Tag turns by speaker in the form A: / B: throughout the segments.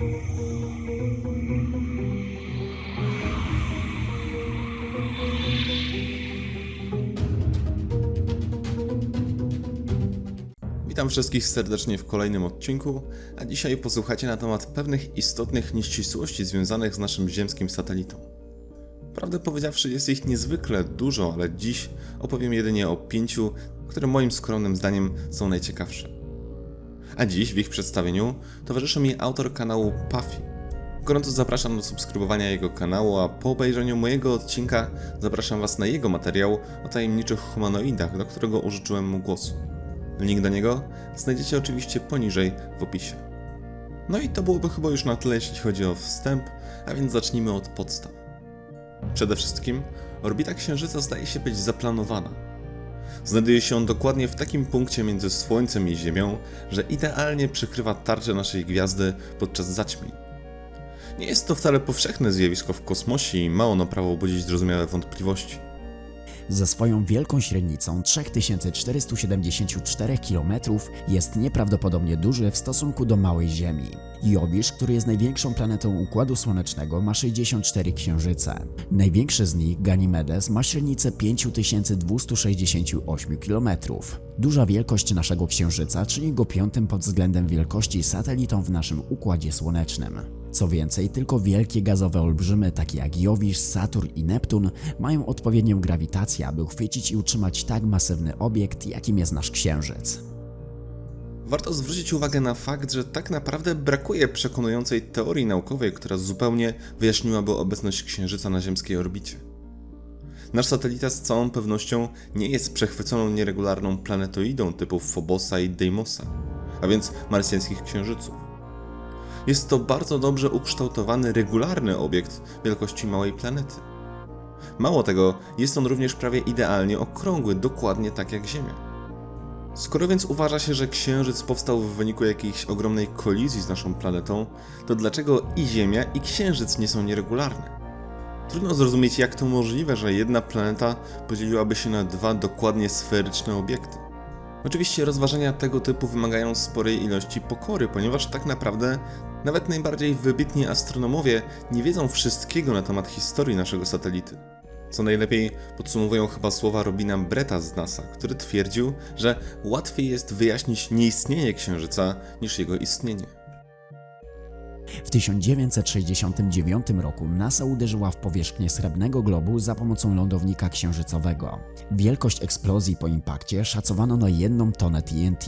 A: Witam wszystkich serdecznie w kolejnym odcinku, a dzisiaj posłuchacie na temat pewnych istotnych nieścisłości związanych z naszym ziemskim satelitą. Prawdę powiedziawszy, jest ich niezwykle dużo, ale dziś opowiem jedynie o pięciu, które moim skromnym zdaniem są najciekawsze. A dziś w ich przedstawieniu towarzyszy mi autor kanału Puffy. Gorąco zapraszam do subskrybowania jego kanału, a po obejrzeniu mojego odcinka zapraszam Was na jego materiał o tajemniczych humanoidach, do którego użyczyłem mu głosu. Link do niego znajdziecie oczywiście poniżej w opisie. No i to byłoby chyba już na tyle, jeśli chodzi o wstęp, a więc zacznijmy od podstaw. Przede wszystkim orbita Księżyca zdaje się być zaplanowana. Znajduje się on dokładnie w takim punkcie między Słońcem i Ziemią, że idealnie przykrywa tarczę naszej gwiazdy podczas zaćmień. Nie jest to wcale powszechne zjawisko w kosmosie i ma ono prawo budzić zrozumiałe wątpliwości.
B: Ze swoją wielką średnicą 3474 km jest nieprawdopodobnie duży w stosunku do małej Ziemi. Jowisz, który jest największą planetą Układu Słonecznego, ma 64 księżyce. Największy z nich, Ganymedes, ma średnicę 5268 km. Duża wielkość naszego księżyca czyni go piątym pod względem wielkości satelitą w naszym Układzie Słonecznym. Co więcej, tylko wielkie gazowe olbrzymy takie jak Jowisz, Saturn i Neptun mają odpowiednią grawitację, aby uchwycić i utrzymać tak masywny obiekt, jakim jest nasz Księżyc.
A: Warto zwrócić uwagę na fakt, że tak naprawdę brakuje przekonującej teorii naukowej, która zupełnie wyjaśniłaby obecność Księżyca na ziemskiej orbicie. Nasz satelita z całą pewnością nie jest przechwyconą nieregularną planetoidą typu Phobosa i Deimosa, a więc marsjańskich księżyców. Jest to bardzo dobrze ukształtowany, regularny obiekt wielkości małej planety. Mało tego, jest on również prawie idealnie okrągły, dokładnie tak jak Ziemia. Skoro więc uważa się, że Księżyc powstał w wyniku jakiejś ogromnej kolizji z naszą planetą, to dlaczego i Ziemia, i Księżyc nie są nieregularne? Trudno zrozumieć, jak to możliwe, że jedna planeta podzieliłaby się na dwa dokładnie sferyczne obiekty. Oczywiście rozważania tego typu wymagają sporej ilości pokory, ponieważ tak naprawdę nawet najbardziej wybitni astronomowie nie wiedzą wszystkiego na temat historii naszego satelity. Co najlepiej podsumowują chyba słowa Robina Bretta z NASA, który twierdził, że łatwiej jest wyjaśnić nieistnienie Księżyca niż jego istnienie.
B: W 1969 roku NASA uderzyła w powierzchnię srebrnego globu za pomocą lądownika księżycowego. Wielkość eksplozji po impakcie szacowano na jedną tonę TNT.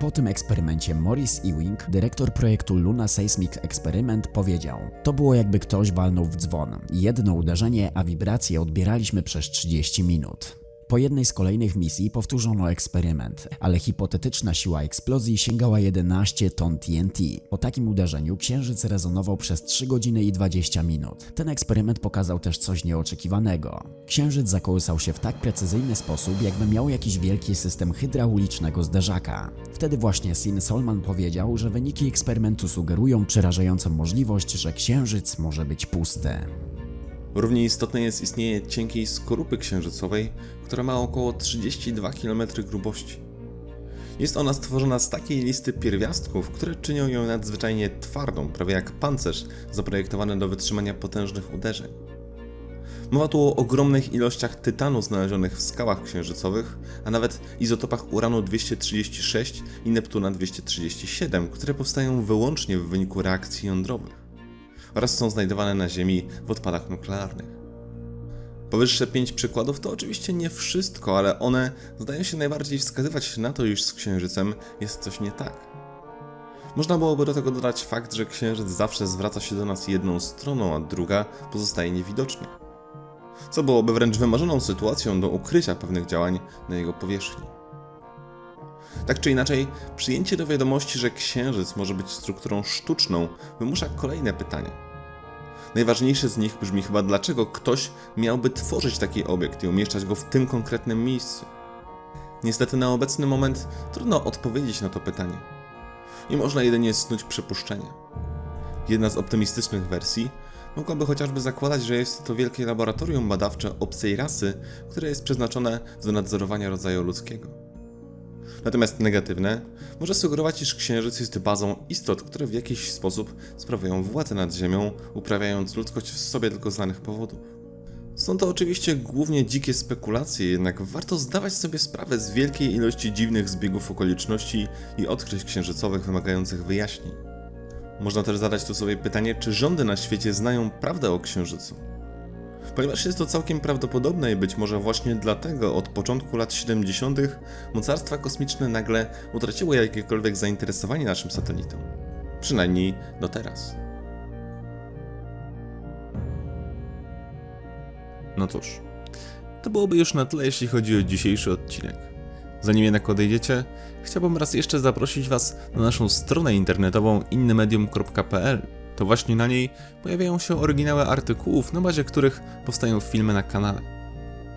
B: Po tym eksperymencie Morris Ewing, dyrektor projektu Luna Seismic Experiment, powiedział: To było jakby ktoś walnął w dzwon. Jedno uderzenie, a wibracje odbieraliśmy przez 30 minut. Po jednej z kolejnych misji powtórzono eksperyment, ale hipotetyczna siła eksplozji sięgała 11 ton TNT. Po takim uderzeniu księżyc rezonował przez 3 godziny i 20 minut. Ten eksperyment pokazał też coś nieoczekiwanego. Księżyc zakołysał się w tak precyzyjny sposób, jakby miał jakiś wielki system hydraulicznego zderzaka. Wtedy właśnie Sin Solman powiedział, że wyniki eksperymentu sugerują przerażającą możliwość, że księżyc może być pusty.
A: Równie istotne jest istnienie cienkiej skorupy księżycowej, która ma około 32 km grubości. Jest ona stworzona z takiej listy pierwiastków, które czynią ją nadzwyczajnie twardą, prawie jak pancerz zaprojektowany do wytrzymania potężnych uderzeń. Mowa tu o ogromnych ilościach tytanu znalezionych w skałach księżycowych, a nawet izotopach uranu 236 i Neptuna 237, które powstają wyłącznie w wyniku reakcji jądrowych oraz są znajdowane na Ziemi w odpadach nuklearnych. Powyższe pięć przykładów to oczywiście nie wszystko, ale one zdają się najbardziej wskazywać na to, iż z Księżycem jest coś nie tak. Można byłoby do tego dodać fakt, że Księżyc zawsze zwraca się do nas jedną stroną, a druga pozostaje niewidoczna. Co byłoby wręcz wymarzoną sytuacją do ukrycia pewnych działań na jego powierzchni. Tak czy inaczej, przyjęcie do wiadomości, że Księżyc może być strukturą sztuczną, wymusza kolejne pytania. Najważniejsze z nich brzmi chyba, dlaczego ktoś miałby tworzyć taki obiekt i umieszczać go w tym konkretnym miejscu. Niestety na obecny moment trudno odpowiedzieć na to pytanie. I można jedynie snuć przypuszczenia. Jedna z optymistycznych wersji mogłaby chociażby zakładać, że jest to wielkie laboratorium badawcze obcej rasy, które jest przeznaczone do nadzorowania rodzaju ludzkiego. Natomiast negatywne może sugerować, iż Księżyc jest bazą istot, które w jakiś sposób sprawują władzę nad Ziemią, uprawiając ludzkość w sobie tylko znanych powodów. Są to oczywiście głównie dzikie spekulacje, jednak warto zdawać sobie sprawę z wielkiej ilości dziwnych zbiegów okoliczności i odkryć księżycowych wymagających wyjaśnień. Można też zadać tu sobie pytanie, czy rządy na świecie znają prawdę o Księżycu. Ponieważ jest to całkiem prawdopodobne i być może właśnie dlatego od początku lat 70. mocarstwa kosmiczne nagle utraciły jakiekolwiek zainteresowanie naszym satelitą. Przynajmniej do teraz. No cóż, to byłoby już na tyle, jeśli chodzi o dzisiejszy odcinek. Zanim jednak odejdziecie, chciałbym raz jeszcze zaprosić Was na naszą stronę internetową innymedium.pl. To właśnie na niej pojawiają się oryginały artykułów, na bazie których powstają filmy na kanale.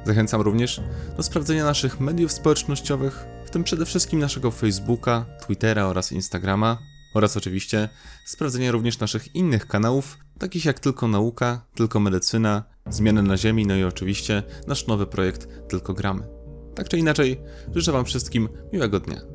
A: Zachęcam również do sprawdzenia naszych mediów społecznościowych, w tym przede wszystkim naszego Facebooka, Twittera oraz Instagrama, oraz oczywiście sprawdzenia również naszych innych kanałów, takich jak Tylko Nauka, Tylko Medycyna, Zmiany na Ziemi, no i oczywiście nasz nowy projekt Tylko Gramy. Tak czy inaczej, życzę Wam wszystkim miłego dnia.